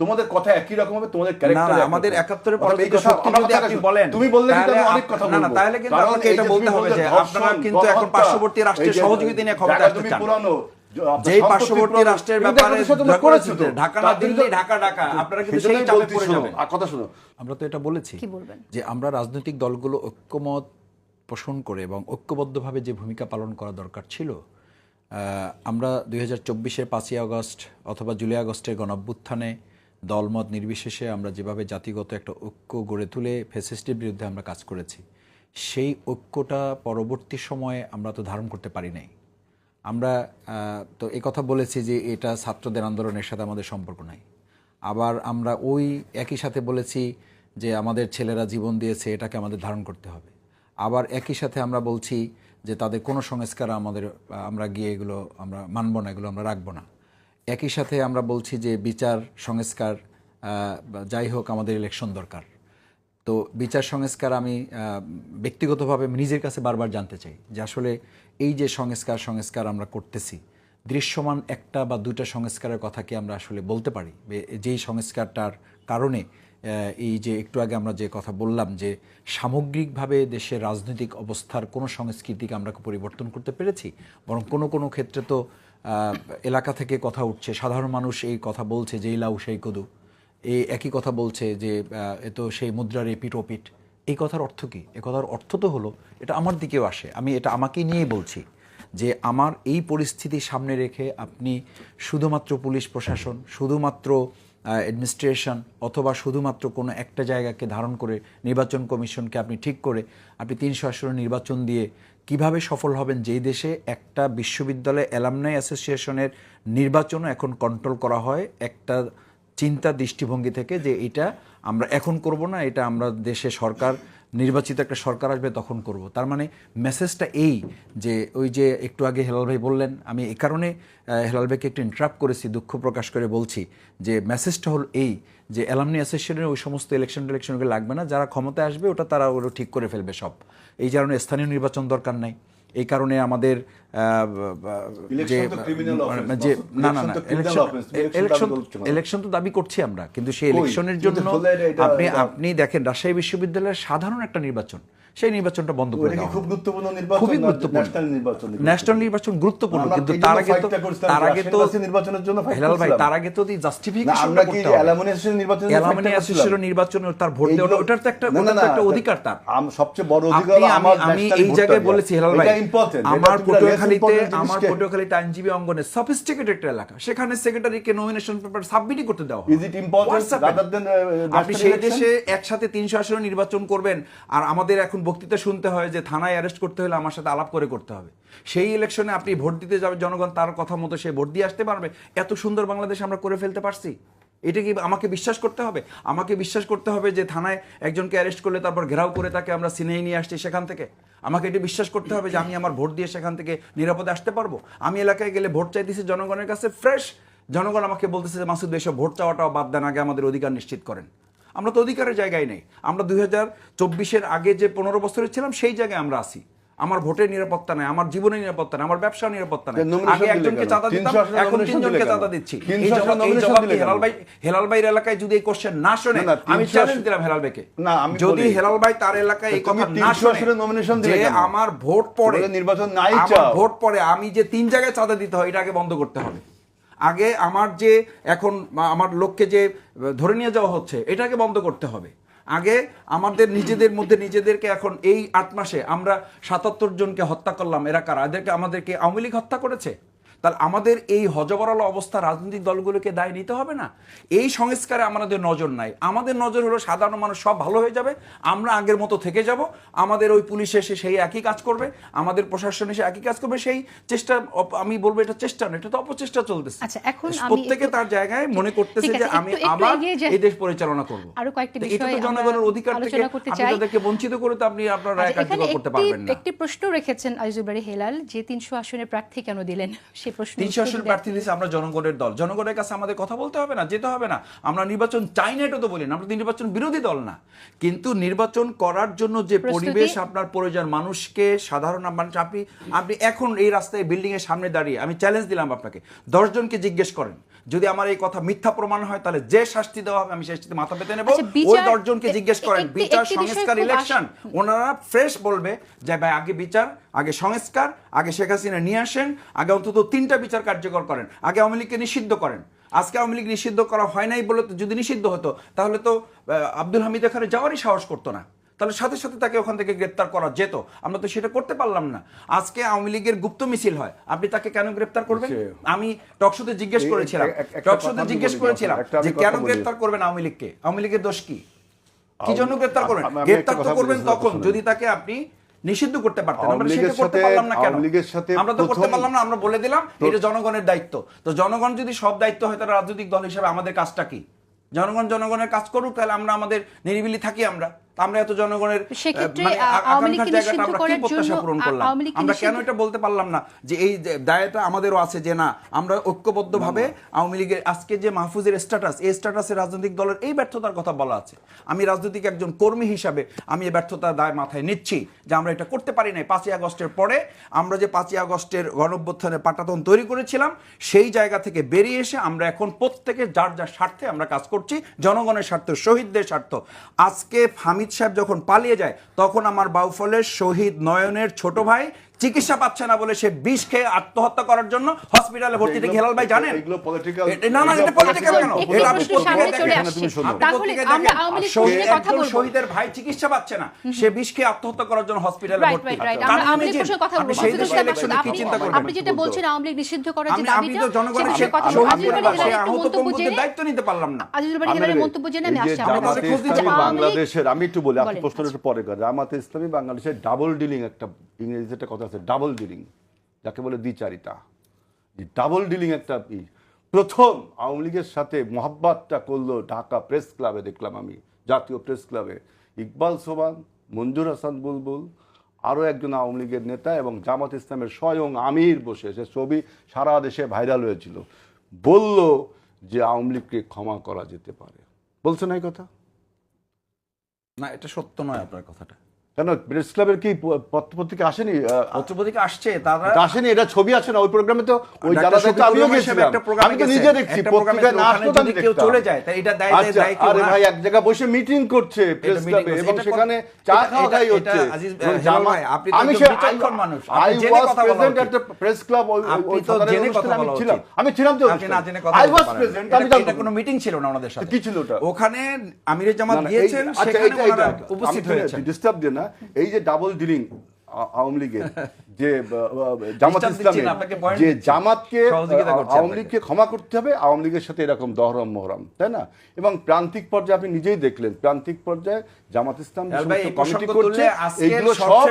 তোমাদের কথা একই রকম হবে তোমাদের ক্যারেক্টার না আমাদের একাত্তরের পরবর্তী সত্যি যদি আপনি বলেন তুমি বললে কিন্তু আমি অনেক কথা না না তাহলে কিন্তু আপনাকে এটা বলতে হবে যে আপনারা কিন্তু এখন পার্শ্ববর্তী রাষ্ট্রের এই যে সহযোগিতা নিয়ে ক্ষমতা আসতে চান। যেই পার্শ্ববর্তী রাষ্ট্রের ব্যাপারে। ঢাকা না দিল্লি ঢাকা ঢাকা আপনারা কিন্তু সেই চাপে পড়ে শোনো, যাবেন। আর কথা শোনো। আমরা তো এটা বলেছি কি বলবেন? যে আমরা রাজনৈতিক দলগুলো ঐক্যমত পোষণ করে এবং ঐক্যবদ্ধভাবে যে ভূমিকা পালন করা দরকার ছিল আহ, আমরা দুই হাজার চব্বিশের পাঁচই আগস্ট অথবা জুলাই আগস্টের গণঅভ্যুত্থানে দলমত নির্বিশেষে আমরা যেভাবে জাতিগত একটা ঐক্য গড়ে তুলে ফেসিস্টের বিরুদ্ধে আমরা কাজ করেছি, সেই ঐক্যটা পরবর্তী সময়ে আমরা তো ধারণ করতে পারি নাই। আমরা তো এই কথা বলেছি যে এটা ছাত্রদের আন্দোলনের সাথে আমাদের সম্পর্ক নাই। আবার আমরা ওই একই সাথে বলেছি যে আমাদের ছেলেরা জীবন দিয়েছে, এটাকে আমাদের ধারণ করতে হবে। আবার একই সাথে আমরা বলছি যে তাদের কোনো সংস্কার আমাদের, আমরা গিয়ে এগুলো আমরা মানব না, এগুলো আমরা রাখব না। একই সাথে আমরা বলছি যে বিচার, সংস্কার যাই হোক আমাদের ইলেকশন দরকার। তো বিচার, সংস্কার আমি ব্যক্তিগতভাবে নিজের কাছে বারবার জানতে চাই যে আসলে এই যে সংস্কার সংস্কার আমরা করতেছি, দৃশ্যমান একটা বা দুইটা সংস্কারের কথা কি আমরা আসলে বলতে পারি? যেই সংস্কারটার কারণে এই যে একটু আগে আমরা যে কথা বললাম যে সামগ্রিকভাবে দেশের রাজনৈতিক অবস্থার কোনো সংস্কৃতিকে আমরা পরিবর্তন করতে পেরেছি? বরং কোনো কোনো ক্ষেত্রে তো এলাকা থেকে কথা উঠছে। সাধারণ মানুষ এই কথা বলছে যে এই লাউ, সেই কদু। এই একই কথা বলছে যে এ তো সেই মুদ্রার এপিট ওপিট এই কথার অর্থ কি? এ কথার অর্থ তো হলো, এটা আমার দিকেও আসে। আমি এটা আমাকে নিয়ে বলছি যে, আমার এই পরিস্থিতি সামনে রেখে আপনি শুধুমাত্র পুলিশ প্রশাসন, শুধুমাত্র অ্যাডমিনিস্ট্রেশন অথবা শুধুমাত্র কোনো একটা জায়গাকে ধারণ করে নির্বাচন কমিশনকে আপনি ঠিক করে আপনি তিনশো আসনে নির্বাচন দিয়ে কীভাবে সফল হবেন যেই দেশে একটা বিশ্ববিদ্যালয় অ্যালামনাই অ্যাসোসিয়েশনের নির্বাচনও এখন কন্ট্রোল করা হয়, একটা চিন্তা দৃষ্টিভঙ্গি থেকে যে এটা আমরা এখন করব না, এটা আমরা দেশে সরকার, নির্বাচিত একটা সরকার আসবে তখন করব। তার মানে মেসেজটা এই যে ওই যে একটু আগে হেলাল ভাই বললেন, আমি এই কারণে হেলাল ভাইকে একটু ইন্টারাপ্ট করেছি, দুঃখ প্রকাশ করে বলছি যে মেসেজটা হলো এই যে অ্যালামনি অ্যাসোসিয়েশনের ওই সমস্ত ইলেকশন টিলেকশনগুলো লাগবে না, যারা ক্ষমতায় আসবে ওটা তারা ওগুলো ঠিক করে ফেলবে সব। এই কারণে স্থানীয় নির্বাচন দরকার নাই। এই কারণে আমাদের আহ, যে যে না না ইলেকশন তো দাবি করছি আমরা কিন্তু সেই? ইলেকশনের জন্য আপনি আপনি দেখেন রাজশাহী বিশ্ববিদ্যালয়ের সাধারণ একটা নির্বাচন সেই নির্বাচনটা বন্ধ করে দেওয়া খুব গুরুত্বপূর্ণ নির্বাচন খুবই গুরুত্বপূর্ণ। ন্যাশনাল নির্বাচন ন্যাশনাল নির্বাচন গুরুত্বপূর্ণ কিন্তু তার আগে তো তার আগে তো নির্বাচনের জন্য হেলাল ভাই তার আগে তো না জাস্টিফিকেশন আমরা কি অ্যালামনি অ্যাসোসিয়েশন নির্বাচনের এলামনি করছিলাম? অ্যাসোসিয়েশনের নির্বাচন তার ভোট দেওয়া ওটার তো একটা ওটার তো একটা অধিকার তার। আম- সবচেয়ে বড় অধিকার আমি আমার আমি এই জায়গায় বলেছি হেলাল ভাই। আমার পটুয়াখালীতে আমার পটুয়াখালীতে আইনজীবী অঙ্গনে সফিস্টিকেটেড একটা এলাকা। সেখানে সেক্রেটারিকে নমিনেশন পেপার সাবমিটই করতে দেওয়া rather than, uh, আপনি সেই দেশে একসাথে তিনশো আসনে নির্বাচন করবেন আর আমাদের এখন বক্তৃতা শুনতে হয় যে থানায় অ্যারেস্ট করতে হলে আমার সাথে আলাপ করে করতে হবে। সেই ইলেকশনে আপনি ভোট দিতে যাবে জনগণ, তার কথা মতো সে ভোট দিয়ে আসতে পারবে। এত সুন্দর বাংলাদেশ আমরা করে ফেলতে পারছি। এটা কি আমাকে বিশ্বাস করতে হবে? আমাকে বিশ্বাস করতে হবে যে থানায় একজনকে অ্যারেস্ট করলে তারপর ঘেরাও করে তাকে আমরা সিনেই নিয়ে আসছি সেখান থেকে। আমাকে এটা বিশ্বাস করতে হবে যে আমি আমার ভোট দিয়ে সেখান থেকে নিরাপদে আসতে পারব। আমি এলাকায় গেলে ভোট চাইতেছি জনগণের কাছে ফ্রেশ জনগণ আমাকে বলতেছে যে, মাসুদ, এসব ভোট চাওয়াটাও বাদ দেন, আগে আমাদের অধিকার নিশ্চিত করেন। আমরা তো অধিকারের জায়গায় নেই। আমরা দুই হাজার চব্বিশের আগে যে পনেরো বছরের ছিলাম সেই জায়গায় আমরা আছি। আমার ভোটের নিরাপত্তা নাই আমার জীবনের নিরাপত্তা নাই আমার ব্যবসার নিরাপত্তা নাই। আগে একজনকে চাঁদা দিতাম এখন তিনজনকে চাঁদা দিচ্ছি। 300 এই জবাব- আসনে এই nomination জবাব দিলে কি হেলাল ভাই হেলাল ভাইয়ের এলাকায় যদি এই কোশ্চেন না শোনে আমি চ্যালেঞ্জ দিলাম হেলাল ভাইকে যদি হেলাল ভাই তার এলাকায় এই কথা না 300 শোনে যে আমার ভোট পড়ে তোমরা নির্বাচন নাই ভোট পড়ে আমি যে তিন জায়গায় চাঁদা দিতে হয় এটা আগে বন্ধ করতে হবে। আগে আমার যে এখন আমার লোককে যে ধরে নিয়ে যাওয়া হচ্ছে, এটাকে বন্ধ করতে হবে। আগে আমাদের নিজেদের মধ্যে নিজেদেরকে এখন এই আট মাসে আমরা সাতাত্তর জনকে হত্যা করলাম, এরা কারা? এদেরকে আমাদেরকে আওয়ামী লীগ হত্যা করেছে? তাহলে আমাদের এই হজবরল অবস্থা রাজনৈতিক দলগুলোকে দায় নিতে হবে না? এই সংস্কারে আমাদের নজর নাই। আমাদের নজর হলো সাধারণ মানুষ সব ভালো হয়ে যাবে আমরা আগের মতো থেকে যাব আমাদের ওই পুলিশ এসে সেই একই কাজ করবে আমাদের প্রশাসন এসে একই কাজ করবে সেই চেষ্টা আমি বলব এটা চেষ্টা না এটা তো অপচেষ্টা চলতেছে। আচ্ছা, এখন প্রত্যেকে তার জায়গায় মনে করতেছে যে আমি আবার এই দেশ পরিচালনা করব। আরও কয়েকটি তো এটা তো জনগণের অধিকার থেকে আপনি তাদেরকে বঞ্চিত করে তো আপনি আপনার রায় আচ্ছা, কার্যকর করতে পারবেন না। একটি প্রশ্ন রেখেছেন আজিজুল বাড়ি হেলাল যে তিনশো আসনের প্রার্থী কেন দিলেন? সে প্রশ্ন তিনশো আসন প্রার্থী দিয়েছে আমরা জনগণের দল। জনগণের কাছে আমাদের কথা বলতে হবে না যেতে হবে না। আমরা নির্বাচন চাই না এটা তো বলি না। আমরা নির্বাচন বিরোধী দল না। কিন্তু নির্বাচন করার জন্য যে পরিবেশ আপনার প্রয়োজন মানুষকে সাধারণ মানুষ আপনি আপনি এখন এই রাস্তায় বিল্ডিং এর সামনে দাঁড়িয়ে আমি চ্যালেঞ্জ দিলাম আপনাকে। দশজনকে জিজ্ঞেস করেন যদি আমার এই কথা মিথ্যা প্রমাণ হয় তাহলে যে শাস্তি দেওয়া হবে আমি শাস্তিতে মাথা পেতে নেব। আচ্ছা, ওই দশজনকে জিজ্ঞেস করেন বিচার সংস্কার ইলেকশন ওনারা ফ্রেশ বলবে যে ভাই আগে বিচার আগে সংস্কার আগে শেখ হাসিনা নিয়ে আসেন আগে অন্তত তিনটা বিচার কার্যকর করেন আগে আওয়ামী লীগকে নিষিদ্ধ করেন। আজকে আওয়ামী লীগ নিষিদ্ধ করা হয় নাই বলে যদি নিষিদ্ধ হতো তাহলে তো আব্দুল হামিদ এখানে যাওয়ারই সাহস করতো না। তাহলে সাথে সাথে তাকে ওখান থেকে গ্রেপ্তার করা যেত। আমরা তো সেটা করতে পারলাম না। আজকে আওয়ামী লীগের গুপ্ত মিছিল হয়। আপনি তাকে কেন গ্রেপ্তার করবেন? আমি টকশোতে জিজ্ঞেস করেছিলাম। টকশোতে জিজ্ঞেস করেছিলাম যে কেন গ্রেপ্তার করবেন আওয়ামী লীগকে? আওয়ামী লীগের দোষ কি? কি জন্য গ্রেপ্তার করবেন? গ্রেপ্তার তো করবেন তখন। যদি তাকে আপনি নিষিদ্ধ করতে পারতেন। আমরা সেটা করতে পারলাম না কেন? সাথে আমরা তো করতে পারলাম না আমরা বলে দিলাম এটা জনগণের দায়িত্ব। তো জনগণ যদি সব দায়িত্ব হয় তাহলে রাজনৈতিক দল হিসেবে আমাদের কাজটা কি? জনগণ জনগণের কাজ করুক তাহলে আমরা আমাদের নিরিবিলি থাকি আমরা। আমরা এত জনগণের মানে আমরা প্রত্যাশা পূরণ করলাম? আমরা কেন এটা বলতে পারলাম না যে এই দায়টা আমাদেরও আছে যে না আমরা ঐক্যবদ্ধভাবে আওয়ামী লীগের আজকে যে মাহফুজের স্ট্যাটাস এই স্ট্যাটাসে রাজনৈতিক দলের এই ব্যর্থতার কথা বলা আছে। আমি রাজনৈতিক একজন কর্মী হিসাবে আমি এই ব্যর্থতার দায় মাথায় নিচ্ছি যে আমরা এটা করতে পারি নাই। পাঁচই আগস্টের পরে আমরা যে পাঁচই আগস্টের গণঅভ্যুত্থানে পাটাতন তৈরি করেছিলাম সেই জায়গা থেকে বেরিয়ে এসে আমরা এখন প্রত্যেকে যার যার স্বার্থে আমরা কাজ করছি জনগণের স্বার্থ শহীদদের স্বার্থ। আজকে হামিদ সাহেব যখন পালিয়ে যায় তখন আমার বাউফলের শহীদ নয়নের ছোট ভাই চিকিৎসা পাচ্ছে না বলে সে বিষ খেয়ে আত্মহত্যা করার জন্য হসপিটালে ভর্তি থেকে হেলাল ভাই জানেন? না না এটা পলিটিক্যাল কেন? এটা আপনি শহীদের ভাই চিকিৎসা পাচ্ছে না সে বিষ খেয়ে আত্মহত্যা করার জন্য হসপিটালে ভর্তি। লীগ কথা বলব। সেই দেশের ইসলাম কি চিন্তা করবেন? আপনি যেটা বলছেন আওয়ামী লীগ নিষিদ্ধ করার যে আমি আমি তো জনগণের সে- কথা দায়িত্ব নিতে পারলাম না। আজিজুল বাড়ি হেলালের মন্তব্য জেনে আমি আসছি। বাংলাদেশের আমি একটু বলি আপনি প্রশ্নটা একটু পরে করেন। জামাতে ইসলামী বাংলাদেশের ডাবল ডিলিং একটা ইংরেজিতে একটা কথা আছে ডাবল ডিলিং যাকে বলে দ্বিচারিতা। যে ডাবল ডিলিং একটা। প্রথম আওয়ামী লীগের সাথে মোহাব্বাতটা করল ঢাকা প্রেস ক্লাবে দেখলাম আমি, জাতীয় প্রেস ক্লাবে ইকবাল সোবান, মঞ্জুর হাসান বুলবুল, আরও একজন আওয়ামী লীগের নেতা এবং জামাত ইসলামের স্বয়ং আমির বসে, সে ছবি সারা দেশে ভাইরাল হয়েছিল। বলল যে আওয়ামী লীগকে ক্ষমা করা যেতে পারে। বলছে না এই কথা? না, এটা সত্য নয় আপনার কথাটা। কেন? প্রেস ক্লাবের কি পত্রপত্রিকা আসেনি? পত্রপত্রিকা আসছে তারা আসেনি এটা ছবি আছে না ওই প্রোগ্রামে তো ওই জায়গাতে শফিকুর আমিও গেছিলাম। আমি তো নিজে দেখছি পত্রিকায় না ওখানে আসতো তো কেউ চলে যায়, তা এটা দায়- দায়- আচ্ছা, দায় আরে ভাই এক জায়গায় বসে মিটিং করছে প্রেস ক্লাবে এবং সেখানে চা খাওয়া খাই হচ্ছে। ভাই, আপনি তো আমি বিচক্ষণ মানুষ। আই জেনে ওয়াজ কথা বলা present at the press club ওই আপনি তো জেনে কথা আমি বলা ছিলাম। আমি ছিলাম তো আপনি না জেনে কথা আই ওয়াজ প্রেজেন্ট আমি এটা কোনো মিটিং ছিল না ওনাদের সাথে? কি ছিল? ওটা? ওখানে আমিরের জামাত গিয়েছেন আচ্ছা, সেখানে ওনারা উপস্থিত আমি হয়েছেন ডিস্টার্ব দিয়ে না এই যে ডাবল ডিলিং আওয়ামী লীগের। যে জামাত ইসলামের যে জামাতকে আওয়ামী লীগকে ক্ষমা করতে হবে আওয়ামী লীগের সাথে এরকম দহরম মহরম তাই না? এবং প্রান্তিক পর্যায়ে আপনি নিজেই দেখলেন প্রান্তিক পর্যায়ে জামাত ইসলাম কমিটি করছে এইগুলো সব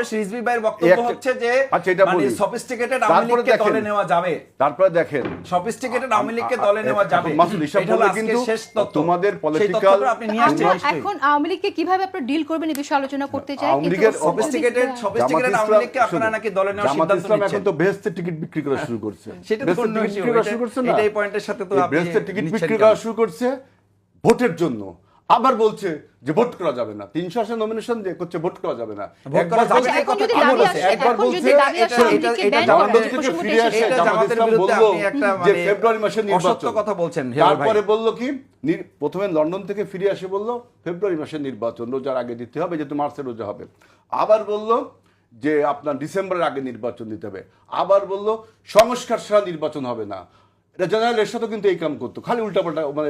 ভাইয়ের বক্তব্য হচ্ছে যে আচ্ছা এটা মানে বলি। sophisticated আওয়ামী তারপরে লীগকে দলে দেখেন। নেওয়া যাবে। তারপরে দেখেন। সফিস্টিকেটেড আওয়ামী লীগকে দলে নেওয়া যাবে। মাসুদ হিসাব কিন্তু শেষ তোমাদের আপনি নিয়ে আসছেন এখন আওয়ামী লীগকে কীভাবে আপনারা ডিল করবেন এই বিষয়ে আলোচনা করতে চাই? আওয়ামী লীগের sophisticated জামাত আওয়ামী লীগকে আপনারা নাকি দলে নেওয়ার সিদ্ধান্ত ইসলাম এখন তো বেহেস্তের টিকিট বিক্রি করা শুরু করছে। সেটা তো অন্য বিক্রি করা শুরু করছে না। এটা পয়েন্টের সাথে তো আপনি বেহেস্তের টিকিট বিক্রি করা শুরু করছে ভোটের জন্য। আবার বলছে যে ভোট করা যাবে না। তিনশো আসে নমিনেশন দিয়ে করছে ভোট করা যাবে না। একবার বলছে- ফিরে আসে বলল যে মানে ফেব্রুয়ারি মাসের নির্বাচন। কথা বলছেন, তারপরে বলল কি প্রথমে লন্ডন থেকে ফিরে আসে বলল ফেব্রুয়ারি মাসের নির্বাচন রোজার আগে দিতে হবে যেহেতু মার্চের রোজা হবে। আবার বলল যে আপনার ডিসেম্বরের আগে নির্বাচন দিতে হবে। আবার বলল সংস্কার ছাড়া নির্বাচন হবে না। এটা জেনারেল এর সাথে কিন্তু এই কাম করতো। খালি উল্টাপাল্টা মানে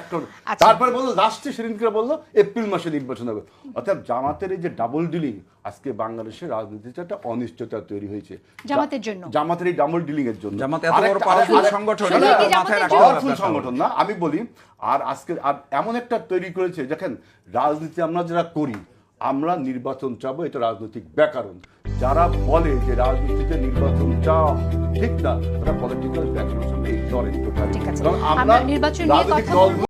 একটা আচ্ছা। তারপরে বলল লাস্টে সেদিনকে বলল এপ্রিল মাসে নির্বাচন হবে। অর্থাৎ জামাতের এই যে ডাবল ডিলিং আজকে বাংলাদেশের রাজনীতিতে একটা অনিশ্চয়তা তৈরি হয়েছে। জামাতের জন্য। জামাতের এই ডাবল ডিলিং এর জন্য। জামাত এত বড় পাওয়ারফুল সংগঠন না আমি বলি আর আজকে আর এমন একটা তৈরি করেছে দেখেন রাজনীতি আমরা যারা করি আমরা নির্বাচন চাবো এটা রাজনৈতিক ব্যাকরণ যারা বলে যে রাজনীতিতে নির্বাচন চাওয়া ঠিক না তারা পলিটিক্যাল ব্যাকরণ সঙ্গে জড়িত। আমরা নির্বাচন নিয়ে কথা।